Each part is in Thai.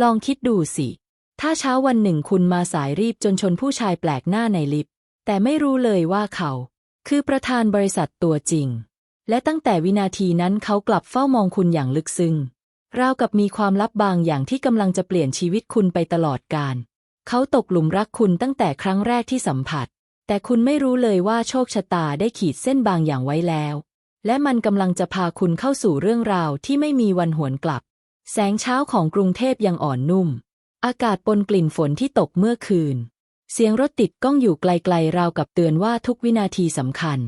ลองคิดดูสิ ถ้าเช้าวันหนึ่งคุณมาสายรีบจนชนผู้ชายแปลกหน้าในลิฟต์ แต่ไม่รู้เลยว่าเขา คือประธานบริษัทตัวจริง และตั้งแต่วินาทีนั้นเขากลับเฝ้ามองคุณอย่างลึกซึ้ง ราวกับมีความลับบางอย่างที่กำลังจะเปลี่ยนชีวิตคุณไปตลอดกาล เขาตกหลุมรักคุณตั้งแต่ครั้งแรกที่สัมผัส แต่คุณไม่รู้เลยว่าโชคชะตาได้ขีดเส้นบางอย่างไว้แล้ว และมันกำลังจะพาคุณเข้าสู่เรื่องราวที่ไม่มีวันหวนกลับ แสงเช้าของกรุงเทพยังอ่อนนุ่ม อากาศปนกลิ่นฝนที่ตกเมื่อคืน เสียงรถติดก้องอยู่ไกลๆราวกับเตือนว่าทุกวินาทีสำคัญ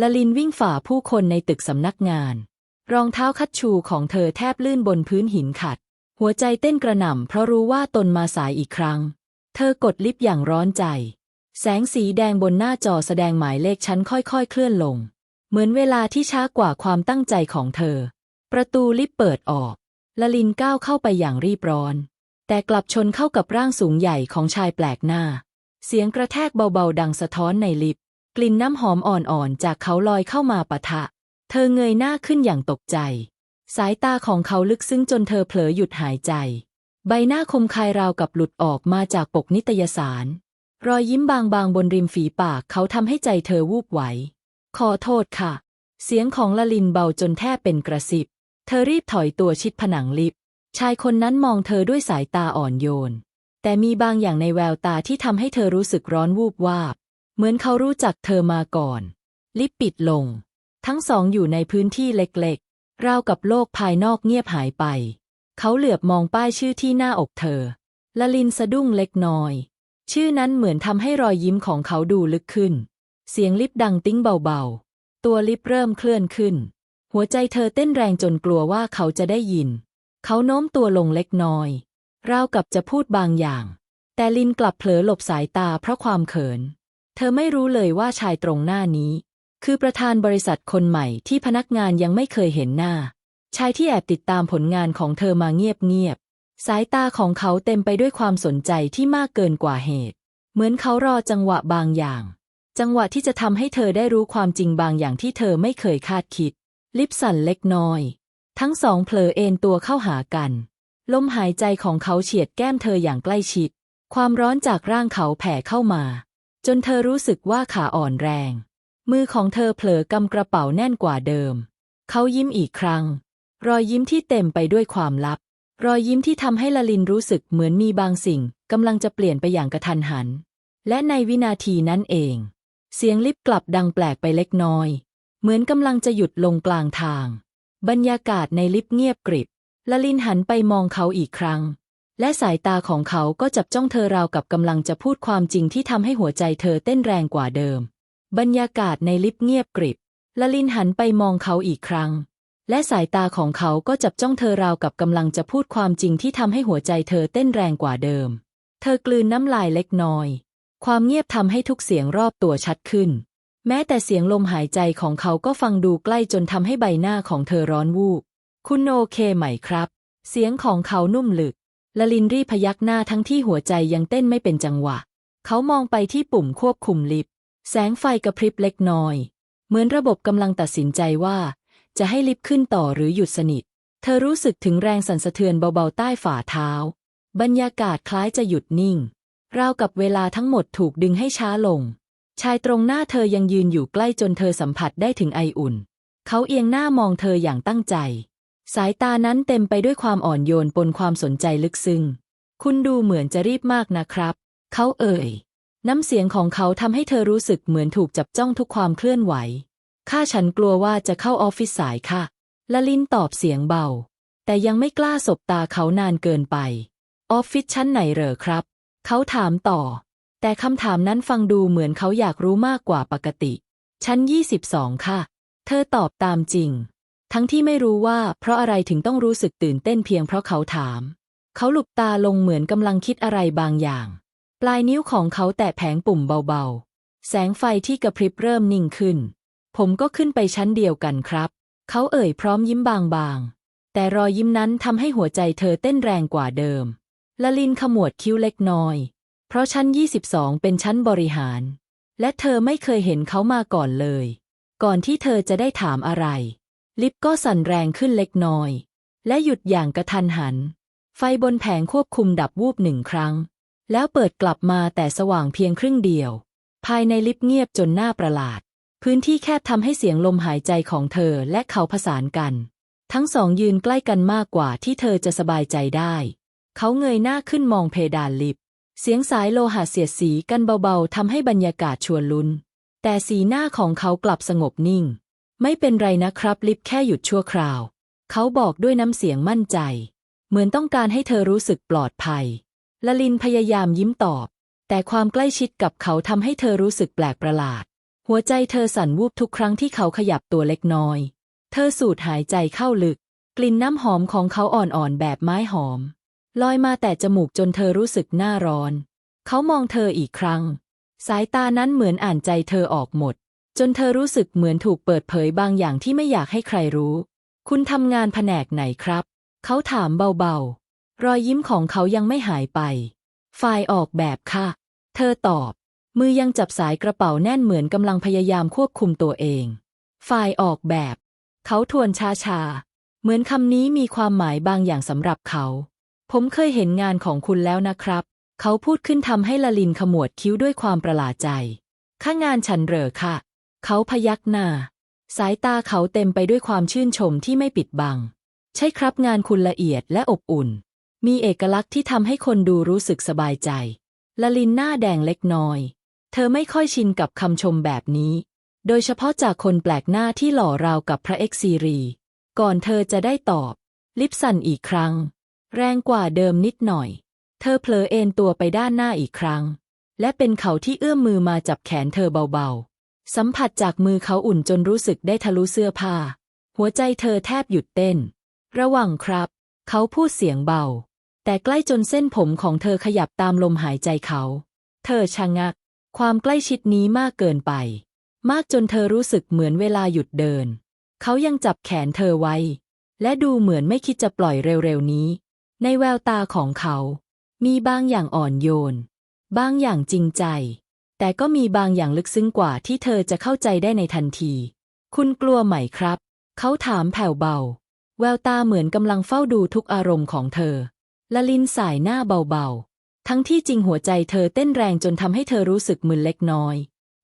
ละลินวิ่งฝ่าผู้คนในตึกสำนักงาน รองเท้าคัดชูของเธอแทบลื่นบนพื้นหินขัด หัวใจเต้นกระหน่ำเพราะรู้ว่าตนมาสายอีกครั้ง เธอกดลิฟต์อย่างร้อนใจ แสงสีแดงบนหน้าจอแสดงหมายเลขชั้นค่อยๆ เคลื่อนลง เหมือนเวลาที่ช้ากว่าความตั้งใจของเธอ ประตูลิฟต์เปิดออก ละลินก้าวเข้าไปอย่างรีบร้อน แต่กลับชนเข้ากับร่างสูงใหญ่ของชายแปลกหน้า เสียงกระแทกเบาๆดังสะท้อนในลิฟต์กลิ่นน้ำหอมอ่อนๆจากเขาลอยเข้ามาปะทะ เธอเงยหน้าขึ้นอย่างตกใจ สายตาของเขาลึกซึ้งจนเธอเผลอหยุดหายใจ ใบหน้าคมคายราวกับหลุดออกมาจากปกนิตยสาร รอยยิ้มบางๆบนริมฝีปากเขาทำให้ใจเธอวูบไหว ขอโทษค่ะ เสียงของละลินเบาจนแทบเป็นกระสิบ เธอรีบถอยตัวชิดผนังลิฟต์ชายคนนั้นมองเธอด้วยสายตาอ่อนโยน แต่มีบางอย่างในแววตาที่ทำให้เธอรู้สึกร้อนวูบวาบ เหมือนเขารู้จักเธอมาก่อน ลิฟต์ปิดลง ทั้งสองอยู่ในพื้นที่เล็กๆ ราวกับโลกภายนอกเงียบหายไป เขาเหลือบมองป้ายชื่อที่หน้าอกเธอละลินสะดุ้งเล็กน้อย ชื่อนั้นเหมือนทำให้รอยยิ้มของเขาดูลึกขึ้น เสียงลิฟต์ดังติ้งเบาๆ ตัวลิฟต์เริ่มเคลื่อนขึ้น หัวใจเธอเต้นแรงจนกลัวว่าเขาจะได้ยิน เขาโน้มตัวลงเล็กน้อย ราวกับจะพูดบางอย่าง แต่ลินกลับเผลอหลบสายตาเพราะความเขิน เธอไม่รู้เลยว่าชายตรงหน้านี้ คือประธานบริษัทคนใหม่ที่พนักงานยังไม่เคยเห็นหน้า ชายที่แอบติดตามผลงานของเธอมาเงียบๆ สายตาของเขาเต็มไปด้วยความสนใจที่มากเกินกว่าเหตุ เหมือนเขารอจังหวะบางอย่าง จังหวะที่จะทำให้เธอได้รู้ความจริงบางอย่างที่เธอไม่เคยคาดคิด ลิปสั่นเล็กน้อย ทั้งสองเผลอเอนตัวเข้าหากัน ลมหายใจของเขาเฉียดแก้มเธออย่างใกล้ชิด ความร้อนจากร่างเขาแผ่เข้ามา จนเธอรู้สึกว่าขาอ่อนแรง มือของเธอเผลอกำกระเป๋าแน่นกว่าเดิม เขายิ้มอีกครั้ง รอยยิ้มที่เต็มไปด้วยความลับ รอยยิ้มที่ทำให้ละลินรู้สึกเหมือนมีบางสิ่งกำลังจะเปลี่ยนไปอย่างกระทันหัน และในวินาทีนั้นเอง เสียงลิฟกลับดังแปลกไปเล็กน้อย เหมือนกำลังจะหยุดลงกลางทาง บรรยากาศในลิฟต์เงียบกริบละลินหันไปมองเขาอีกครั้ง และสายตาของเขาก็จับจ้องเธอราวกับกำลังจะพูดความจริงที่ทำให้หัวใจเธอเต้นแรงกว่าเดิม บรรยากาศในลิฟต์เงียบกริบละลินหันไปมองเขาอีกครั้ง และสายตาของเขาก็จับจ้องเธอราวกับกำลังจะพูดความจริงที่ทำให้หัวใจเธอเต้นแรงกว่าเดิม เธอกลืนน้ำลายเล็กน้อย ความเงียบทำให้ทุกเสียงรอบตัวชัดขึ้น แม้แต่เสียงลมหายใจของเขาก็ฟังดูใกล้จนทำให้ใบหน้าของเธอร้อนวูบ คุณโอเคไหมครับ เสียงของเขานุ่มลึกละลินรีพยักหน้าทั้งที่หัวใจยังเต้นไม่เป็นจังหวะ เขามองไปที่ปุ่มควบคุมลิฟต์แสงไฟกระพริบเล็กน้อย เหมือนระบบกำลังตัดสินใจว่า จะให้ลิฟต์ขึ้นต่อหรือหยุดสนิท เธอรู้สึกถึงแรงสั่นสะเทือนเบาๆใต้ฝ่าเท้า บรรยากาศคล้ายจะหยุดนิ่ง ราวกับเวลาทั้งหมดถูกดึงให้ช้าลง ชายตรงหน้าเธอยังยืนอยู่ใกล้จนเธอสัมผัสได้ถึงไออุ่น เขาเอียงหน้ามองเธออย่างตั้งใจ สายตานั้นเต็มไปด้วยความอ่อนโยนปนความสนใจลึกซึ้ง คุณดูเหมือนจะรีบมากนะครับ เขาเอ่ย น้ำเสียงของเขาทำให้เธอรู้สึกเหมือนถูกจับจ้องทุกความเคลื่อนไหว ข้าฉันกลัวว่าจะเข้าออฟฟิศสายค่ะ ละลินตอบเสียงเบา แต่ยังไม่กล้าสบตาเขานานเกินไป ออฟฟิศชั้นไหนเหรอครับ เขาถามต่อ แต่คำถามนั้นฟังดูเหมือนเขาอยากรู้มากกว่าปกติ ชั้น 22 ค่ะ เธอตอบตามจริง ทั้งที่ไม่รู้ว่าเพราะอะไรถึงต้องรู้สึกตื่นเต้นเพียงเพราะเขาถาม เขาหลุบตาลงเหมือนกำลังคิดอะไรบางอย่าง ปลายนิ้วของเขาแตะแผงปุ่มเบาๆ แสงไฟที่กระพริบเริ่มนิ่งขึ้น ผมก็ขึ้นไปชั้นเดียวกันครับ เขาเอ่ยพร้อมยิ้มบางๆ แต่รอยยิ้มนั้นทำให้หัวใจเธอเต้นแรงกว่าเดิมละลินขมวดคิ้วเล็กน้อย ราะชั้น 22 เป็นชั้นบริหาร และเธอไม่เคยเห็นเขามาก่อนเลย ก่อนที่เธอจะได้ถามอะไร ลิฟต์ก็สั่นแรงขึ้นเล็กน้อย และหยุดอย่างกระทันหัน ไฟบนแผงควบคุมดับวูบหนึ่งครั้ง แล้วเปิดกลับมาแต่สว่างเพียงครึ่งเดียว ภายในลิฟต์เงียบจนน่าประหลาด พื้นที่แคบทำให้เสียงลมหายใจของเธอและเขาผสานกัน ทั้งสองยืนใกล้กันมากกว่าที่เธอจะสบายใจได้ เขาเงยหน้าขึ้นมองเพดานลิฟต์ เสียงสายโลหะเสียดสีกันเบาๆทำให้บรรยากาศชวนลุ้น แต่สีหน้าของเขากลับสงบนิ่ง ไม่เป็นไรนะครับลิฟแค่หยุดชั่วคราว เขาบอกด้วยน้ำเสียงมั่นใจ เหมือนต้องการให้เธอรู้สึกปลอดภัยละลินพยายามยิ้มตอบ แต่ความใกล้ชิดกับเขาทำให้เธอรู้สึกแปลกประหลาด หัวใจเธอสั่นวูบทุกครั้งที่เขาขยับตัวเล็กน้อย เธอสูดหายใจเข้าลึก กลิ่นน้ำหอมของเขาอ่อนๆแบบไม้หอม ลอยมาแต่จมูกจนเธอรู้สึกหน้าร้อน เขามองเธออีกครั้ง สายตานั้นเหมือนอ่านใจเธอออกหมด จนเธอรู้สึกเหมือนถูกเปิดเผยบางอย่างที่ไม่อยากให้ใครรู้ คุณทำงานแผนกไหนครับ เขาถามเบาๆ รอยยิ้มของเขายังไม่หายไป ฝ่ายออกแบบค่ะ เธอตอบ มือยังจับสายกระเป๋าแน่นเหมือนกำลังพยายามควบคุมตัวเอง ฝ่ายออกแบบ เขาทวนช้าๆ เหมือนคำนี้มีความหมายบางอย่างสำหรับเขา ผมเคยเห็นงานของคุณแล้วนะครับ เขาพูดขึ้นทำให้ละลินขมวดคิ้วด้วยความประหลาดใจ ข้างานฉันเหรอค่ะ เขาพยักหน้า สายตาเขาเต็มไปด้วยความชื่นชมที่ไม่ปิดบัง ใช่ครับงานคุณละเอียดและอบอุ่น มีเอกลักษณ์ที่ทำให้คนดูรู้สึกสบายใจ ละลินหน้าแดงเล็กน้อย เธอไม่ค่อยชินกับคำชมแบบนี้ โดยเฉพาะจากคนแปลกหน้าที่หล่อราวกับพระเอกซีรี ก่อนเธอจะได้ตอบ ลิปสันอีกครั้ง แรงกว่าเดิมนิดหน่อย เธอเผลอเอนตัวไปด้านหน้าอีกครั้ง และเป็นเขาที่เอื้อมมือมาจับแขนเธอเบาๆ สัมผัสจากมือเขาอุ่นจนรู้สึกได้ทะลุเสื้อผ้า หัวใจเธอแทบหยุดเต้น ระวังครับ เขาพูดเสียงเบา แต่ใกล้จนเส้นผมของเธอขยับตามลมหายใจเขา เธอชะงัก ความใกล้ชิดนี้มากเกินไป มากจนเธอรู้สึกเหมือนเวลาหยุดเดิน เขายังจับแขนเธอไว้ และดูเหมือนไม่คิดจะปล่อยเร็วๆนี้ ในแววตาของเขา มีบางอย่างอ่อนโยน บางอย่างจริงใจ แต่ก็มีบางอย่างลึกซึ้งกว่าที่เธอจะเข้าใจได้ในทันที คุณกลัวไหมครับ เขาถามแผ่วเบา แววตาเหมือนกำลังเฝ้าดูทุกอารมณ์ของเธอ ละลินสายหน้าเบาๆ ทั้งที่จริงหัวใจเธอเต้นแรงจนทำให้เธอรู้สึกมึนเล็กน้อย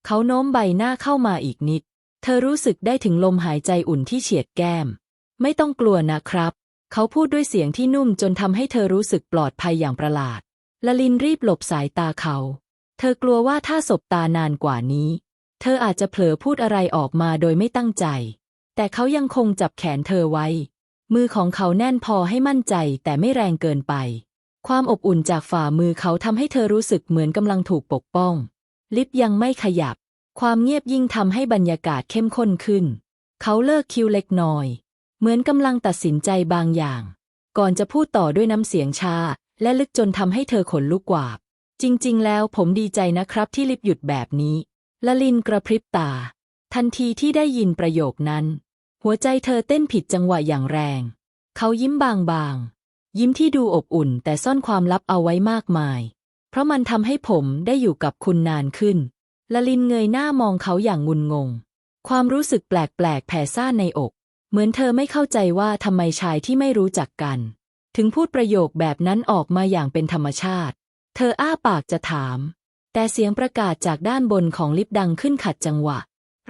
เขาโน้มใบหน้าเข้ามาอีกนิด เธอรู้สึกได้ถึงลมหายใจอุ่นที่เฉียดแก้ม ไม่ต้องกลัวนะครับ เขาพูดด้วยเสียงที่นุ่มจนทำให้เธอรู้สึกปลอดภัยอย่างประหลาดละลินรีบหลบสายตาเขา เธอกลัวว่าถ้าสบตานานกว่านี้ เธออาจจะเผลอพูดอะไรออกมาโดยไม่ตั้งใจ แต่เขายังคงจับแขนเธอไว้ มือของเขาแน่นพอให้มั่นใจแต่ไม่แรงเกินไป ความอบอุ่นจากฝ่ามือเขาทำให้เธอรู้สึกเหมือนกำลังถูกปกป้อง ลิฟยังไม่ขยับ ความเงียบยิ่งทำให้บรรยากาศเข้มข้นขึ้น เขาเลิกคิวเล็กน้อย เหมือนกำลังตัดสินใจบางอย่าง ก่อนจะพูดต่อด้วยน้ำเสียงชา และลึกจนทำให้เธอขนลุกกวาบ จริง ๆ แล้วผมดีใจนะครับที่ลิฟหยุดแบบนี้ละลินกระพริบตา ทันทีที่ได้ยินประโยคนั้น หัวใจเธอเต้นผิดจังหวะอย่างแรง เขายิ้มบางๆ ยิ้มที่ดูอบอุ่นแต่ซ่อนความลับเอาไว้มากมาย เพราะมันทำให้ผมได้อยู่กับคุณนานขึ้นละลินเงยหน้ามองเขาอย่างงุนงง ความรู้สึกแปลกๆแผ่ซ่านในอก เหมือนเธอไม่เข้าใจว่าทำไมชายที่ไม่รู้จักกัน ถึงพูดประโยคแบบนั้นออกมาอย่างเป็นธรรมชาติ เธออ้าปากจะถาม แต่เสียงประกาศจากด้านบนของลิฟต์ดังขึ้นขัดจังหวะ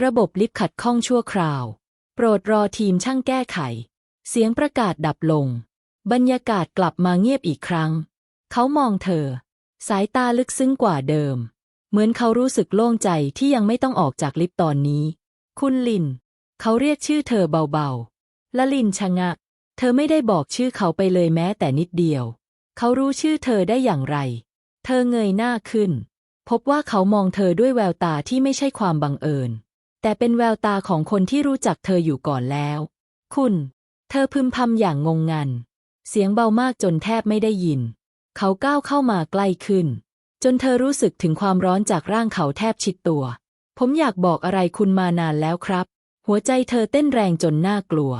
ระบบลิฟต์ขัดข้องชั่วคราว โปรดรอทีมช่างแก้ไข เสียงประกาศดับลง บรรยากาศกลับมาเงียบอีกครั้ง เขามองเธอ สายตาลึกซึ้งกว่าเดิม เหมือนเขารู้สึกโล่งใจที่ยังไม่ต้องออกจากลิฟต์ตอนนี้ คุณลิน เขาเรียกชื่อเธอเบาๆละลินชะงัก เธอไม่ได้บอกชื่อเขาไปเลยแม้แต่นิดเดียว เขารู้ชื่อเธอได้อย่างไร เธอเงยหน้าขึ้น พบว่าเขามองเธอด้วยแววตาที่ไม่ใช่ความบังเอิญ แต่เป็นแววตาของคนที่รู้จักเธออยู่ก่อนแล้ว คุณ เธอพึมพำอย่างงงงัน เสียงเบามากจนแทบไม่ได้ยิน เขาก้าวเข้ามาใกล้ขึ้น จนเธอรู้สึกถึงความร้อนจากร่างเขาแทบชิดตัว ผมอยากบอกอะไรคุณมานานแล้วครับ หัวใจเธอเต้นแรงจนน่ากลัว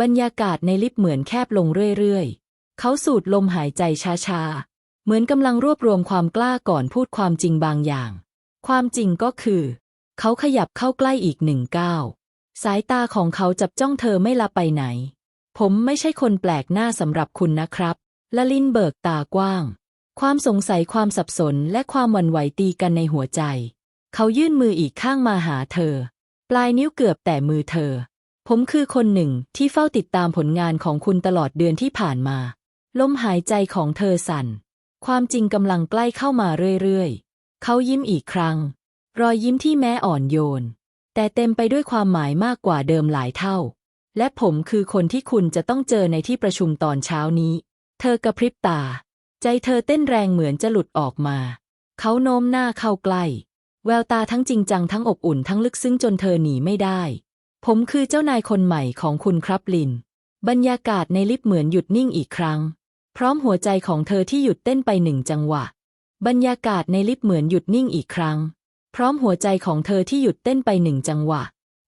บรรยากาศในลิฟต์เหมือนแคบลงเรื่อยๆ เขาสูดลมหายใจช้าๆ เหมือนกำลังรวบรวมความกล้าก่อนพูดความจริงบางอย่าง ความจริงก็คือ เขาขยับเข้าใกล้อีกหนึ่งก้าวสายตาของเขาจับจ้องเธอไม่ละไปไหน ผมไม่ใช่คนแปลกหน้าสำหรับคุณนะครับละลินเบิกตากว้าง ความสงสัยความสับสนและความหวั่นไหวตีกันในหัวใจ เขายื่นมืออีกข้างมาหาเธอ ปลายนิ้วเกือบแต่มือเธอ ผมคือคนหนึ่งที่เฝ้าติดตามผลงานของคุณตลอดเดือนที่ผ่านมา ลมหายใจของเธอสั่น ความจริงกำลังใกล้เข้ามาเรื่อยๆ เขายิ้มอีกครั้ง รอยยิ้มที่แม้อ่อนโยน แต่เต็มไปด้วยความหมายมากกว่าเดิมหลายเท่า และผมคือคนที่คุณจะต้องเจอในที่ประชุมตอนเช้านี้ เธอกระพริบตา ใจเธอเต้นแรงเหมือนจะหลุดออกมา เขาโน้มหน้าเข้าใกล้ แววตาทั้งจริงจังทั้งอบอุ่นทั้งลึกซึ้งจนเธอหนีไม่ได้ ผมคือเจ้านายคนใหม่ของคุณครับลิน บรรยากาศในลิฟต์เหมือนหยุดนิ่งอีกครั้ง พร้อมหัวใจของเธอที่หยุดเต้นไปหนึ่งจังหวะ บรรยากาศในลิฟต์เหมือนหยุดนิ่งอีกครั้ง พร้อมหัวใจของเธอที่หยุดเต้นไปหนึ่งจังหวะ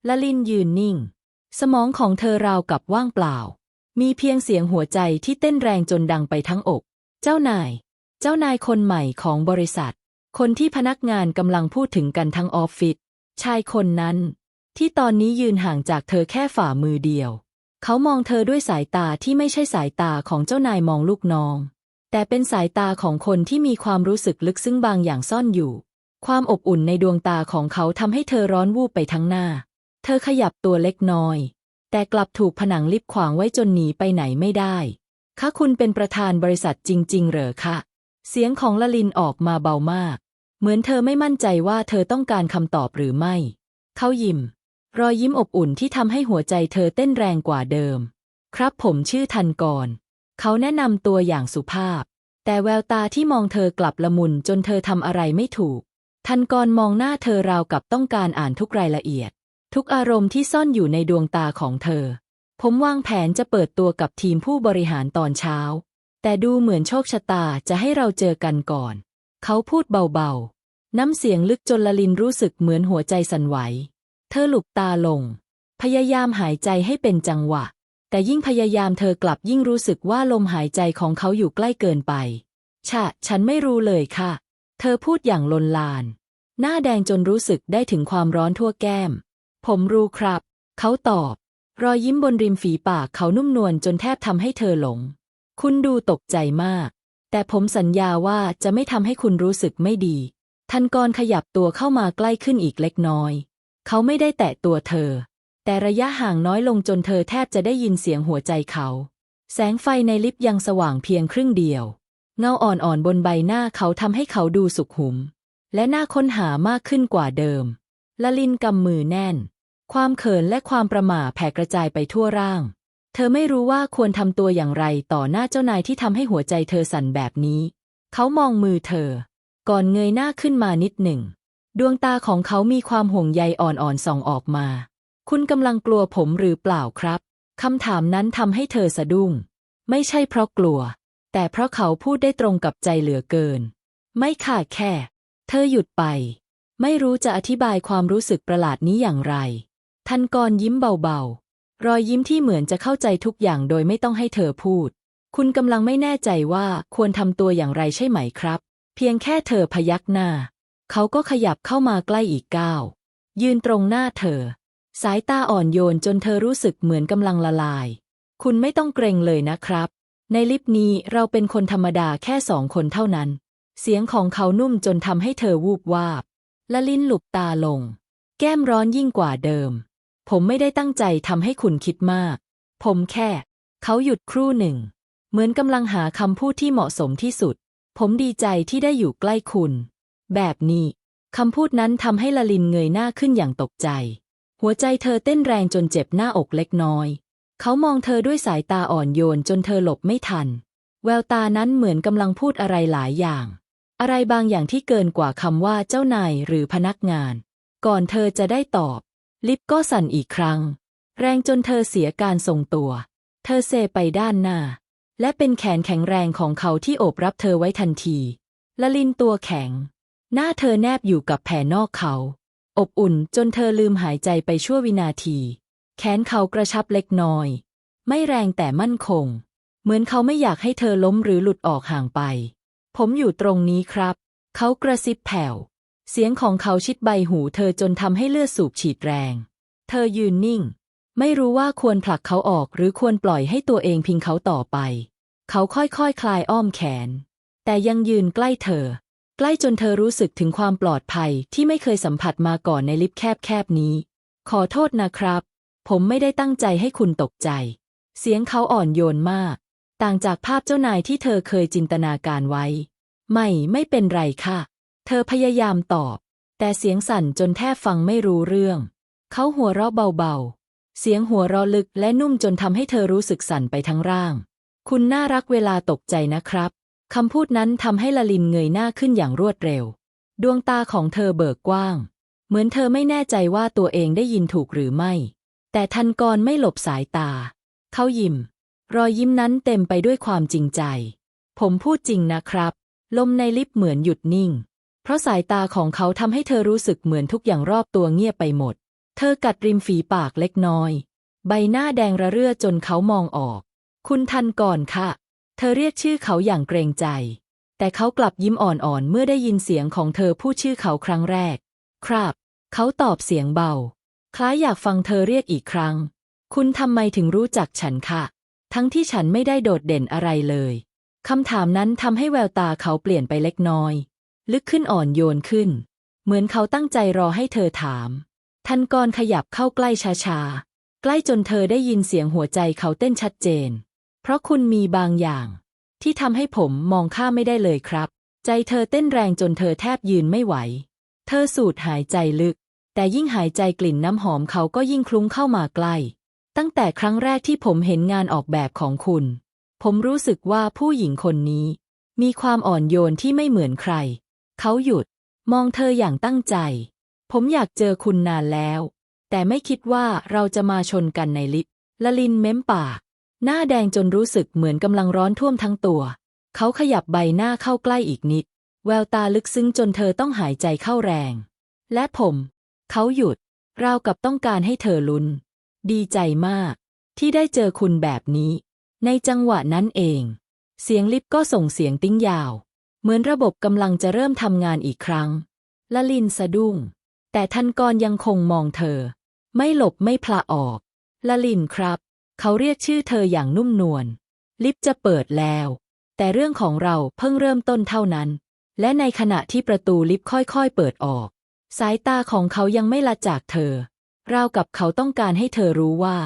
ละลินยืนนิ่ง สมองของเธอราวกับว่างเปล่า มีเพียงเสียงหัวใจที่เต้นแรงจนดังไปทั้งอก เจ้านาย เจ้านายคนใหม่ของบริษัท คนที่พนักงานกำลังพูดถึงกันทั้งออฟฟิศชายคนนั้น ที่ตอนนี้ยืนห่างจากเธอแค่ฝ่ามือเดียว เขามองเธอด้วยสายตาที่ไม่ใช่สายตาของเจ้านายมองลูกน้อง แต่เป็นสายตาของคนที่มีความรู้สึกลึกซึ้งบางอย่างซ่อนอยู่ ความอบอุ่นในดวงตาของเขาทำให้เธอร้อนวูบไปทั้งหน้า เธอขยับตัวเล็กน้อย แต่กลับถูกผนังลิฟต์ขวางไว้จนหนีไปไหนไม่ได้คะคุณเป็นประธานบริษัทจริง ๆ เหรอคะเสียงของละลินออกมาเบามาก เหมือนเธอไม่มั่นใจว่าเธอต้องการคำตอบหรือไม่ เขายิ้ม รอยยิ้มอบอุ่นที่ทำให้หัวใจเธอเต้นแรงกว่าเดิม ครับผมชื่อทันกร เขาแนะนำตัวอย่างสุภาพ แต่แววตาที่มองเธอกลับละมุนจนเธอทำอะไรไม่ถูก ทันกรมองหน้าเธอราวกับต้องการอ่านทุกรายละเอียด ทุกอารมณ์ที่ซ่อนอยู่ในดวงตาของเธอ ผมวางแผนจะเปิดตัวกับทีมผู้บริหารตอนเช้า แต่ดูเหมือนโชคชะตาจะให้เราเจอกันก่อน เขาพูดเบาๆ น้ำเสียงลึกจนละลินรู้สึกเหมือนหัวใจสั่นไหว เธอหลุบตาลง พยายามหายใจให้เป็นจังหวะ แต่ยิ่งพยายามเธอกลับยิ่งรู้สึกว่าลมหายใจของเขาอยู่ใกล้เกินไป ชะ ฉันไม่รู้เลยค่ะ เธอพูดอย่างลนลาน หน้าแดงจนรู้สึกได้ถึงความร้อนทั่วแก้ม ผมรู้ครับ เขาตอบ รอยยิ้มบนริมฝีปากเขานุ่มนวลจนแทบทำให้เธอหลง คุณดูตกใจมาก แต่ผมสัญญาว่าจะไม่ทำให้คุณรู้สึกไม่ดี ทันกรขยับตัวเข้ามาใกล้ขึ้นอีกเล็กน้อย เขาไม่ได้แตะตัวเธอ แต่ระยะห่างน้อยลงจนเธอแทบจะได้ยินเสียงหัวใจเขา แสงไฟในลิฟต์ยังสว่างเพียงครึ่งเดียว เงาอ่อนๆบนใบหน้าเขาทำให้เขาดูสุขหุม และน่าค้นหามากขึ้นกว่าเดิมละลินกำมือแน่น ความเขินและความประหม่าแผ่กระจายไปทั่วร่าง เธอไม่รู้ว่าควรทำตัวอย่างไรต่อหน้าเจ้านายที่ทำให้หัวใจเธอสั่นแบบนี้ เขามองมือเธอ ก่อนเงยหน้าขึ้นมานิดหนึ่ง ดวงตาของเขามีความห่วงใยอ่อนๆส่องออกมา คุณกำลังกลัวผมหรือเปล่าครับคำถามนั้นทำให้เธอสะดุ้ง ไม่ใช่เพราะกลัว แต่เพราะเขาพูดได้ตรงกับใจเหลือเกิน ไม่ค่ะแค่ เธอหยุดไป ไม่รู้จะอธิบายความรู้สึกประหลาดนี้อย่างไร ทันกรยิ้มเบาๆ รอยยิ้มที่เหมือนจะเข้าใจทุกอย่างโดยไม่ต้องให้เธอพูด คุณกำลังไม่แน่ใจว่าควรทำตัวอย่างไรใช่ไหมครับ เพียงแค่เธอพยักหน้า เขาก็ขยับเข้ามาใกล้อีกก้าว ยืนตรงหน้าเธอ สายตาอ่อนโยนจนเธอรู้สึกเหมือนกำลังละลาย คุณไม่ต้องเกรงเลยนะครับ ในลิฟต์นี้เราเป็นคนธรรมดาแค่สองคนเท่านั้น เสียงของเขานุ่มจนทำให้เธอวูบวาบ และลิ้นหลุบตาลง แก้มร้อนยิ่งกว่าเดิม ผมไม่ได้ตั้งใจทำให้คุณคิดมาก ผมแค่ เขาหยุดครู่หนึ่ง เหมือนกำลังหาคำพูดที่เหมาะสมที่สุด ผมดีใจที่ได้อยู่ใกล้คุณ แบบนี้ คำพูดนั้นทำให้ละลินเงยหน้าขึ้นอย่างตกใจ หัวใจเธอเต้นแรงจนเจ็บหน้าอกเล็กน้อย เขามองเธอด้วยสายตาอ่อนโยนจนเธอหลบไม่ทัน แววตานั้นเหมือนกำลังพูดอะไรหลายอย่าง อะไรบางอย่างที่เกินกว่าคำว่าเจ้านายหรือพนักงาน ก่อนเธอจะได้ตอบ ลิปก็สั่นอีกครั้ง แรงจนเธอเสียการทรงตัว เธอเซไปด้านหน้า และเป็นแขนแข็งแรงของเขาที่โอบรับเธอไว้ทันทีละลินตัวแข็ง หน้าเธอแนบอยู่กับแผ่นอกเขา อบอุ่นจนเธอลืมหายใจไปชั่ววินาที แขนเขากระชับเล็กน้อย ไม่แรงแต่มั่นคง เหมือนเขาไม่อยากให้เธอล้มหรือหลุดออกห่างไป ผมอยู่ตรงนี้ครับ เขากระซิบแผ่ว เสียงของเขาชิดใบหูเธอจนทำให้เลือดสูบฉีดแรง เธอยืนนิ่ง ไม่รู้ว่าควรผลักเขาออกหรือควรปล่อยให้ตัวเองพิงเขาต่อไป เขาค่อยๆคคลายอ้อมแขน แต่ยังยืนใกล้เธอ ใกล้จนเธอรู้สึกถึงความปลอดภัยที่ไม่เคยสัมผัสมาก่อนในลิฟต์แคบๆนี้ ขอโทษนะครับ ผมไม่ได้ตั้งใจให้คุณตกใจ เสียงเขาอ่อนโยนมาก ต่างจากภาพเจ้านายที่เธอเคยจินตนาการไว้ ไม่ไม่เป็นไรค่ะ เธอพยายามตอบ แต่เสียงสั่นจนแทบฟังไม่รู้เรื่อง เขาหัวเราะเบาๆเสียงหัวเราะลึกและนุ่มจนทำให้เธอรู้สึกสั่นไปทั้งร่าง คุณน่ารักเวลาตกใจนะครับ คำพูดนั้นทำให้ละลินเงยหน้าขึ้นอย่างรวดเร็ว ดวงตาของเธอเบิกกว้าง เหมือนเธอไม่แน่ใจว่าตัวเองได้ยินถูกหรือไม่ แต่ทันกรไม่หลบสายตา เขายิ้ม รอยยิ้มนั้นเต็มไปด้วยความจริงใจ ผมพูดจริงนะครับ ลมในลิฟต์เหมือนหยุดนิ่ง เพราะสายตาของเขาทำให้เธอรู้สึกเหมือนทุกอย่างรอบตัวเงียบไปหมด เธอกัดริมฝีปากเล็กน้อย ใบหน้าแดงระเรื่อจนเขามองออก คุณทันก่อนค่ะ เธอเรียกชื่อเขาอย่างเกรงใจ แต่เขากลับยิ้มอ่อนๆ เมื่อได้ยินเสียงของเธอพูดชื่อเขาครั้งแรก ครับ เขาตอบเสียงเบา คล้ายอยากฟังเธอเรียกอีกครั้ง คุณทำไมถึงรู้จักฉันค่ะ ทั้งที่ฉันไม่ได้โดดเด่นอะไรเลย คำถามนั้นทำให้แววตาเขาเปลี่ยนไปเล็กน้อย ลึกขึ้นอ่อนโยนขึ้น เหมือนเขาตั้งใจรอให้เธอถาม ทันกรขยับเข้าใกล้ช้าๆ ใกล้จนเธอได้ยินเสียงหัวใจเขาเต้นชัดเจน เพราะคุณมีบางอย่าง ที่ทำให้ผมมองข้ามไม่ได้เลยครับ ใจเธอเต้นแรงจนเธอแทบยืนไม่ไหว เธอสูดหายใจลึก แต่ยิ่งหายใจกลิ่นน้ำหอมเขาก็ยิ่งคลุ้งเข้ามาใกล้ ตั้งแต่ครั้งแรกที่ผมเห็นงานออกแบบของคุณ ผมรู้สึกว่าผู้หญิงคนนี้ มีความอ่อนโยนที่ไม่เหมือนใคร เขาหยุด มองเธออย่างตั้งใจ ผมอยากเจอคุณนานแล้ว แต่ไม่คิดว่าเราจะมาชนกันในลิฟต์ละลินเม้มปาก หน้าแดงจนรู้สึกเหมือนกำลังร้อนท่วมทั้งตัว เขาขยับใบหน้าเข้าใกล้อีกนิด แววตาลึกซึ้งจนเธอต้องหายใจเข้าแรง และผม เขาหยุด ราวกับต้องการให้เธอลุ้น ดีใจมาก ที่ได้เจอคุณแบบนี้ ในจังหวะนั้นเอง เสียงลิฟต์ก็ส่งเสียงติ้งยาว เหมือนระบบกำลังจะเริ่มทำงานอีกครั้งละลินสะดุ้ง แต่ทันกรยังคงมองเธอ ไม่หลบไม่พลาออกละลินครับ เขาเรียกชื่อเธออย่างนุ่มนวล ลิฟต์จะเปิดแล้ว แต่เรื่องของเราเพิ่งเริ่มต้นเท่านั้น และในขณะที่ประตูลิฟต์ค่อยๆ เปิดออก สายตาของเขายังไม่ละจากเธอ ราวกับเขาต้องการให้เธอรู้ว่า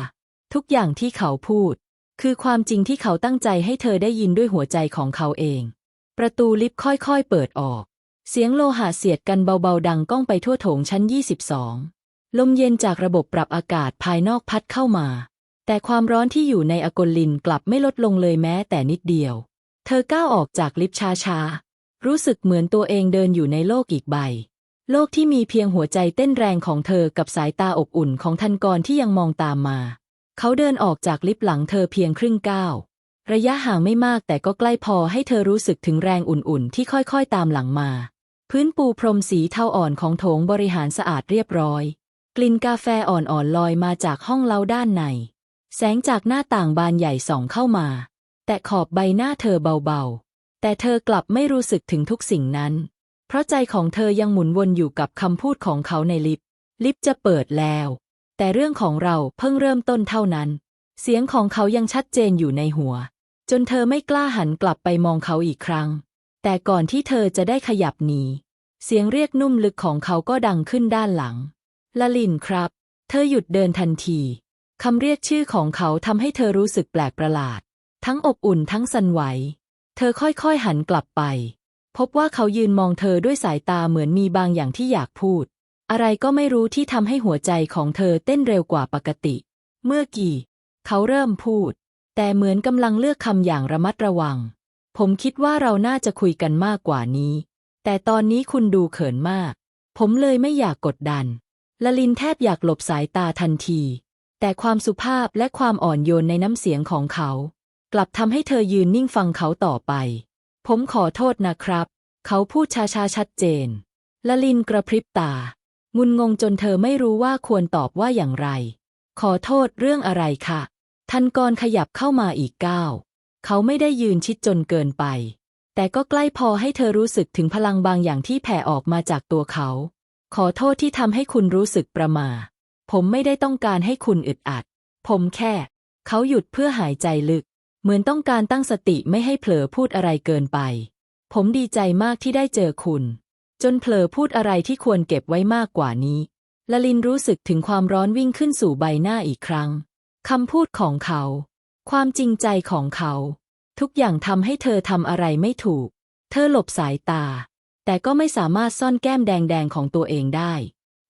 ทุกอย่างที่เขาพูด คือความจริงที่เขาตั้งใจให้เธอได้ยินด้วยหัวใจของเขาเอง ประตูลิฟต์ค่อยๆ เปิดออก เสียงโลหะเสียดกันเบาๆดังก้องไปทั่วโถงชั้น 22ลมเย็นจากระบบปรับอากาศภายนอกพัดเข้ามา แต่ความร้อนที่อยู่ในอากลลินกลับไม่ลดลงเลยแม้แต่นิดเดียว เธอก้าวออกจากลิฟต์ช้าๆ รู้สึกเหมือนตัวเองเดินอยู่ในโลกอีกใบ โลกที่มีเพียงหัวใจเต้นแรงของเธอกับสายตาอบอุ่นของทันกรที่ยังมองตามมา เขาเดินออกจากลิฟต์หลังเธอเพียงครึ่งก้าว ระยะห่างไม่มากแต่ก็ใกล้พอให้เธอรู้สึกถึงแรงอุ่นๆ ที่ค่อยๆตามหลังมา พื้นปูพรมสีเทาอ่อนของโถงบริหารสะอาดเรียบร้อย กลิ่นกาแฟอ่อนๆลอยมาจากห้องเล้าด้านใน แสงจากหน้าต่างบานใหญ่ส่องเข้ามา แต่ขอบใบหน้าเธอเบาๆ แต่เธอกลับไม่รู้สึกถึงทุกสิ่งนั้น เพราะใจของเธอยังหมุนวนอยู่กับคำพูดของเขาในลิฟต์ลิฟต์จะเปิดแล้ว แต่เรื่องของเราเพิ่งเริ่มต้นเท่านั้น เสียงของเขายังชัดเจนอยู่ในหัว จนเธอไม่กล้าหันกลับไปมองเขาอีกครั้ง แต่ก่อนที่เธอจะได้ขยับหนีเสียงเรียกนุ่มลึกของเขาก็ดังขึ้นด้านหลังละลินครับ เธอหยุดเดินทันที คำเรียกชื่อของเขาทำให้เธอรู้สึกแปลกประหลาด ทั้งอบอุ่นทั้งสั่นไหว เธอค่อยๆหันกลับไป พบว่าเขายืนมองเธอด้วยสายตาเหมือนมีบางอย่างที่อยากพูด อะไรก็ไม่รู้ที่ทำให้หัวใจของเธอเต้นเร็วกว่าปกติ เมื่อกี้ เขาเริ่มพูด แต่เหมือนกำลังเลือกคำอย่างระมัดระวัง ผมคิดว่าเราน่าจะคุยกันมากกว่านี้ แต่ตอนนี้คุณดูเขินมาก ผมเลยไม่อยากกดดันละลินแทบอยากหลบสายตาทันที แต่ความสุภาพและความอ่อนโยนในน้ำเสียงของเขา กลับทำให้เธอยืนนิ่งฟังเขาต่อไป ผมขอโทษนะครับ เขาพูดช้าๆชัดเจนละลินกระพริบตา งุนงงจนเธอไม่รู้ว่าควรตอบว่าอย่างไร ขอโทษเรื่องอะไรคะทันกรขยับเข้ามาอีกก้าวเขาไม่ได้ยืนชิดจนเกินไป แต่ก็ใกล้พอให้เธอรู้สึกถึงพลังบางอย่างที่แผ่ออกมาจากตัวเขา ขอโทษที่ทำให้คุณรู้สึกประมา ผมไม่ได้ต้องการให้คุณอึดอัด ผมแค่ เขาหยุดเพื่อหายใจลึก เหมือนต้องการตั้งสติไม่ให้เผลอพูดอะไรเกินไป ผมดีใจมากที่ได้เจอคุณ จนเผลอพูดอะไรที่ควรเก็บไว้มากกว่านี้ละลินรู้สึกถึงความร้อนวิ่งขึ้นสู่ใบหน้าอีกครั้งคำพูดของเขา ความจริงใจของเขา ทุกอย่างทำให้เธอทำอะไรไม่ถูก เธอหลบสายตา แต่ก็ไม่สามารถซ่อนแก้มแดงๆของตัวเองได้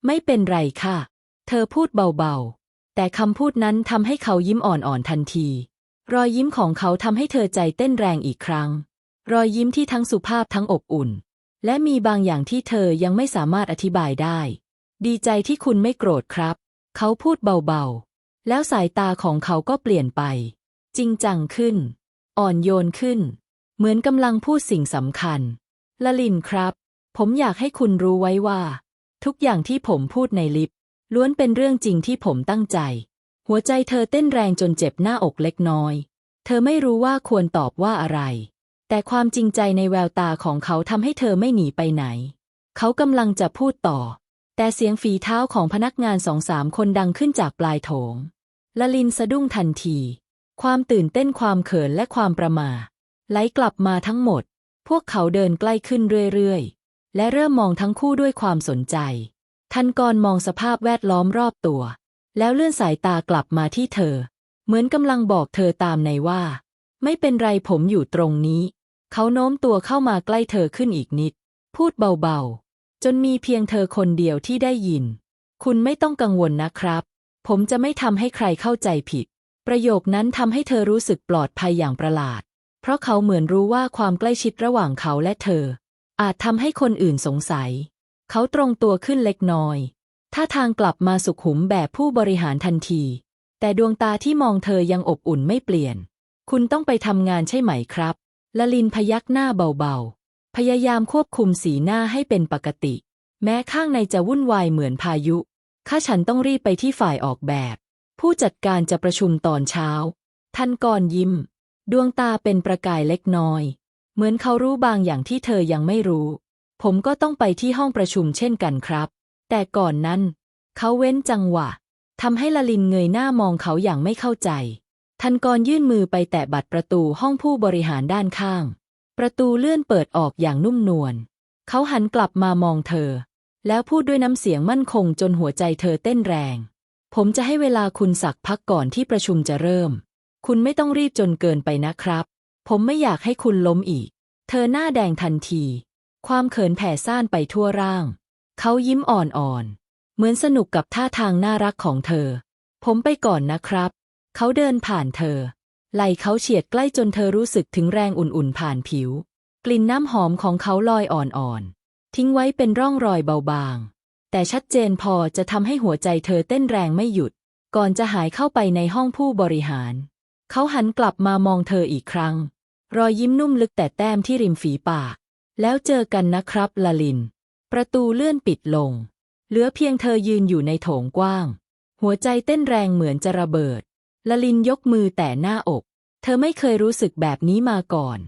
ไม่เป็นไรค่ะ เธอพูดเบาๆ แต่คำพูดนั้นทำให้เขายิ้มอ่อนๆทันที รอยยิ้มของเขาทำให้เธอใจเต้นแรงอีกครั้ง รอยยิ้มที่ทั้งสุภาพทั้งอบอุ่น และมีบางอย่างที่เธอยังไม่สามารถอธิบายได้ ดีใจที่คุณไม่โกรธครับ เขาพูดเบาๆ แล้วสายตาของเขาก็เปลี่ยนไป จริงจังขึ้น อ่อนโยนขึ้น เหมือนกำลังพูดสิ่งสำคัญละลินครับ ผมอยากให้คุณรู้ไว้ว่า ทุกอย่างที่ผมพูดในลิฟต์ ล้วนเป็นเรื่องจริงที่ผมตั้งใจ หัวใจเธอเต้นแรงจนเจ็บหน้าอกเล็กน้อย เธอไม่รู้ว่าควรตอบว่าอะไร แต่ความจริงใจในแววตาของเขาทำให้เธอไม่หนีไปไหน เขากำลังจะพูดต่อ แต่เสียงฝีเท้าของพนักงานสองสามคนดังขึ้นจากปลายโถงละลินสะดุ้งทันที ความตื่นเต้นความเขินและความประหมาไหลกลับมาทั้งหมด พวกเขาเดินใกล้ขึ้นเรื่อยๆ และเริ่มมองทั้งคู่ด้วยความสนใจ ทันกรมองสภาพแวดล้อมรอบตัว แล้วเลื่อนสายตากลับมาที่เธอ เหมือนกำลังบอกเธอตามในว่า ไม่เป็นไรผมอยู่ตรงนี้ เขาโน้มตัวเข้ามาใกล้เธอขึ้นอีกนิด พูดเบาๆ จนมีเพียงเธอคนเดียวที่ได้ยิน คุณไม่ต้องกังวลนะครับ ผมจะไม่ทำให้ใครเข้าใจผิด ประโยคนั้นทำให้เธอรู้สึกปลอดภัยอย่างประหลาด เพราะเขาเหมือนรู้ว่าความใกล้ชิดระหว่างเขาและเธอ อาจทำให้คนอื่นสงสัย เขาตรงตัวขึ้นเล็กน้อย ท่าทางกลับมาสุขุมแบบผู้บริหารทันที แต่ดวงตาที่มองเธอยังอบอุ่นไม่เปลี่ยน คุณต้องไปทำงานใช่ไหมครับละลินพยักหน้าเบาๆ พยายามควบคุมสีหน้าให้เป็นปกติ แม้ข้างในจะวุ่นวายเหมือนพายุข้าฉันต้องรีบไปที่ฝ่ายออกแบบ ผู้จัดการจะประชุมตอนเช้า ท่านกรยิ้ม ดวงตาเป็นประกายเล็กน้อย เหมือนเขารู้บางอย่างที่เธอยังไม่รู้ ผมก็ต้องไปที่ห้องประชุมเช่นกันครับ แต่ก่อนนั้น เขาเว้นจังหวะทำให้ละลินเงยหน้ามองเขาอย่างไม่เข้าใจ ทันกรยื่นมือไปแตะบัตรประตูห้องผู้บริหารด้านข้าง ประตูเลื่อนเปิดออกอย่างนุ่มนวล เขาหันกลับมามองเธอ แล้วพูดด้วยน้ำเสียงมั่นคงจนหัวใจเธอเต้นแรง ผมจะให้เวลาคุณสักพักก่อนที่ประชุมจะเริ่ม คุณไม่ต้องรีบจนเกินไปนะครับ ผมไม่อยากให้คุณล้มอีก เธอหน้าแดงทันที ความเขินแผ่ซ่านไปทั่วร่าง เขายิ้มอ่อนๆ เหมือนสนุกกับท่าทางน่ารักของเธอ ผมไปก่อนนะครับ เขาเดินผ่านเธอ ไหล่เขาเฉียดใกล้จนเธอรู้สึกถึงแรงอุ่นๆผ่านผิว กลิ่นน้ำหอมของเขาลอยอ่อนๆ ทิ้งไว้เป็นร่องรอยเบาบาง แต่ชัดเจนพอจะทำให้หัวใจเธอเต้นแรงไม่หยุด ก่อนจะหายเข้าไปในห้องผู้บริหาร เขาหันกลับมามองเธออีกครั้ง รอยยิ้มนุ่มลึกแต่แต้มที่ริมฝีปาก แล้วเจอกันนะครับลาลิน ประตูเลื่อนปิดลง เหลือเพียงเธอยืนอยู่ในโถงกว้าง หัวใจเต้นแรงเหมือนจะระเบิดลลินยกมือแต่หน้าอก เธอไม่เคยรู้สึกแบบนี้มาก่อน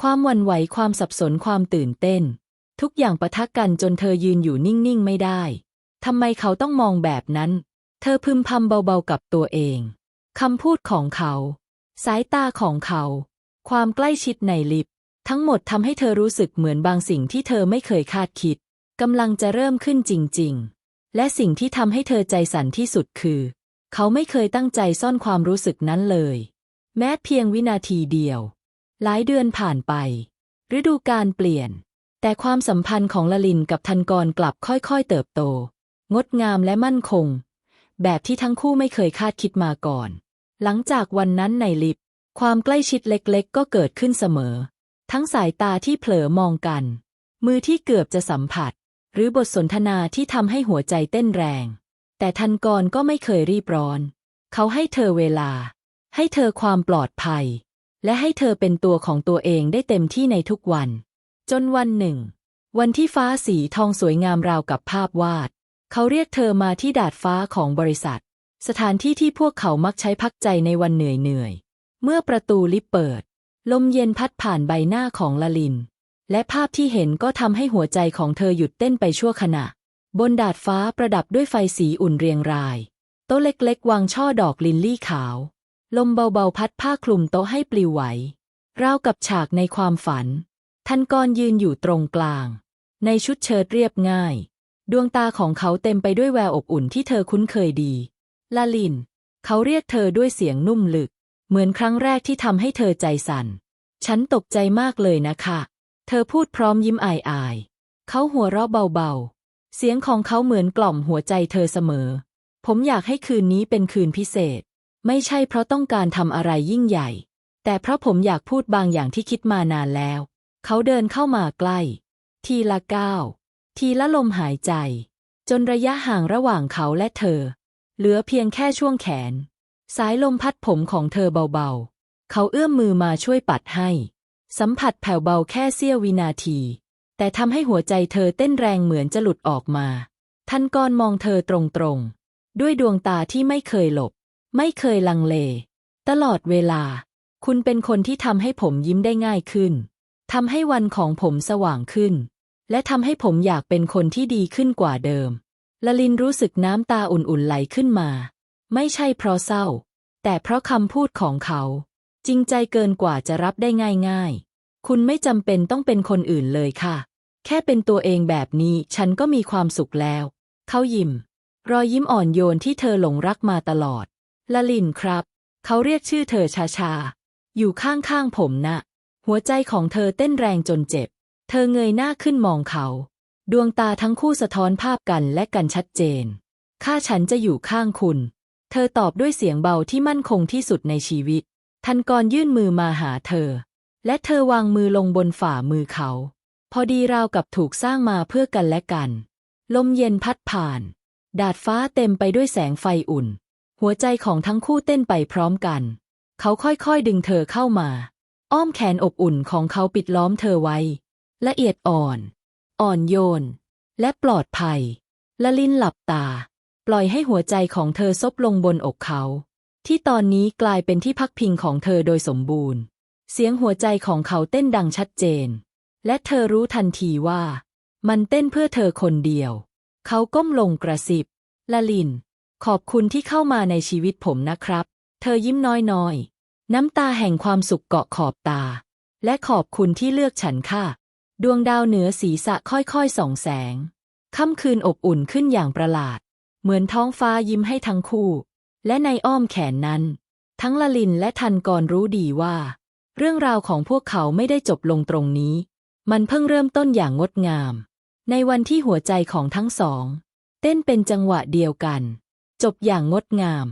ความวั่นไหวความสับสนความตื่นเต้น ทุกอย่างปะทะกันจนเธอยืนอยู่นิ่งๆไม่ได้ทำไมเขาต้องมองแบบนั้น เธอพึมพำเบาๆกับตัวเองคำพูดของเขา สายตาของเขา ความใกล้ชิดในลิฟต์ ทั้งหมดทำให้เธอรู้สึกเหมือนบางสิ่งที่เธอไม่เคยคาดคิดกำลังจะเริ่มขึ้นจริง ๆ และสิ่งที่ทำให้เธอใจสั่นที่สุดคือ เขาไม่เคยตั้งใจซ่อนความรู้สึกนั้นเลย แม้เพียงวินาทีเดียว หลายเดือนผ่านไป ฤดูกาลเปลี่ยน แต่ความสัมพันธ์ของละลินกับทันกรกลับค่อยๆ เติบโต งดงามและมั่นคง แบบที่ทั้งคู่ไม่เคยคาดคิดมาก่อน หลังจากวันนั้นในลิฟต์ความใกล้ชิดเล็กๆ ก็เกิดขึ้นเสมอ ทั้งสายตาที่เผลอมองกัน มือที่เกือบจะสัมผัส หรือบทสนทนาที่ทำให้หัวใจเต้นแรง แต่ทันกรก็ไม่เคยรีบร้อน เขาให้เธอเวลา ให้เธอความปลอดภัย และให้เธอเป็นตัวของตัวเองได้เต็มที่ในทุกวัน จนวันหนึ่ง วันที่ฟ้าสีทองสวยงามราวกับภาพวาด เขาเรียกเธอมาที่ดาดฟ้าของบริษัท สถานที่ที่พวกเขามักใช้พักใจในวันเหนื่อยเหนื่อยเมื่อประตูลิฟต์เปิด ลมเย็นพัดผ่านใบหน้าของละลิน และภาพที่เห็นก็ทำให้หัวใจของเธอหยุดเต้นไปชั่วขณะ บนดาดฟ้าประดับด้วยไฟสีอุ่นเรียงราย โต๊ะเล็กๆ วางช่อดอกลินลี่ขาว ลมเบาๆ พัดผ้าคลุมโต๊ะให้ปลิวไหวราวกับฉากในความฝันท่านกรยืนอยู่ตรงกลาง ในชุดเชิ้ตเรียบง่าย ดวงตาของเขาเต็มไปด้วยแววอบอุ่นที่เธอคุ้นเคยดีลาลิน เขาเรียกเธอด้วยเสียงนุ่มลึก เหมือนครั้งแรกที่ทำให้เธอใจสั่น ฉันตกใจมากเลยนะคะ เธอพูดพร้อมยิ้มอายอายเขาหัวเราะเบาๆ เสียงของเขาเหมือนกล่อมหัวใจเธอเสมอ ผมอยากให้คืนนี้เป็นคืนพิเศษ ไม่ใช่เพราะต้องการทำอะไรยิ่งใหญ่ แต่เพราะผมอยากพูดบางอย่างที่คิดมานานแล้ว เขาเดินเข้ามาใกล้ ทีละก้าว ทีละลมหายใจ จนระยะห่างระหว่างเขาและเธอ เหลือเพียงแค่ช่วงแขน สายลมพัดผมของเธอเบาๆ เขาเอื้อมมือมาช่วยปัดให้ สัมผัสแผ่วเบาแค่เสี้ยววินาที แต่ทำให้หัวใจเธอเต้นแรงเหมือนจะหลุดออกมา ท่านกรมองเธอตรงๆ ด้วยดวงตาที่ไม่เคยหลบ ไม่เคยลังเล ตลอดเวลา คุณเป็นคนที่ทำให้ผมยิ้มได้ง่ายขึ้นทำให้วันของผมสว่างขึ้น และทำให้ผมอยากเป็นคนที่ดีขึ้นกว่าเดิมละลินรู้สึกน้ำตาอุ่นๆไหลขึ้นมา ไม่ใช่เพราะเศร้า แต่เพราะคำพูดของเขา จริงใจเกินกว่าจะรับได้ง่าย ๆ คุณไม่จำเป็นต้องเป็นคนอื่นเลยค่ะ แค่เป็นตัวเองแบบนี้ฉันก็มีความสุขแล้ว เขายิ้ม รอยยิ้มอ่อนโยนที่เธอหลงรักมาตลอด ละลินครับ เขาเรียกชื่อเธอชาๆอยู่ข้างๆผมนะ หัวใจของเธอเต้นแรงจนเจ็บ เธอเงยหน้าขึ้นมองเขา ดวงตาทั้งคู่สะท้อนภาพกันและกันชัดเจน ข้าฉันจะอยู่ข้างคุณ เธอตอบด้วยเสียงเบาที่มั่นคงที่สุดในชีวิต ทันกรยื่นมือมาหาเธอ และเธอวางมือลงบนฝ่ามือเขา พอดีราวกับถูกสร้างมาเพื่อกันและกัน ลมเย็นพัดผ่าน ดาดฟ้าเต็มไปด้วยแสงไฟอุ่น หัวใจของทั้งคู่เต้นไปพร้อมกัน เขาค่อยๆดึงเธอเข้ามา อ้อมแขนอบอุ่นของเขาปิดล้อมเธอไว้ ละเอียดอ่อน อ่อนโยน และปลอดภัยละลินหลับตา ปล่อยให้หัวใจของเธอซบลงบนอกเขา ที่ตอนนี้กลายเป็นที่พักพิงของเธอโดยสมบูรณ์ เสียงหัวใจของเขาเต้นดังชัดเจน และเธอรู้ทันทีว่า มันเต้นเพื่อเธอคนเดียว เขาก้มลงกระซิบละลิน ขอบคุณที่เข้ามาในชีวิตผมนะครับ เธอยิ้มน้อยๆ น้ำตาแห่งความสุขเกาะขอบตา และขอบคุณที่เลือกฉันค่ะ ดวงดาวเหนือศีรษะค่อยๆส่องแสง ค่ำคืนอบอุ่นขึ้นอย่างประหลาด เหมือนท้องฟ้ายิ้มให้ทั้งคู่ และในอ้อมแขนนั้น ทั้งละลินและทันกรรู้ดีว่า เรื่องราวของพวกเขาไม่ได้จบลงตรงนี้ มันเพิ่งเริ่มต้นอย่างงดงาม ในวันที่หัวใจของทั้งสอง เต้นเป็นจังหวะเดียวกัน จบอย่างงดงาม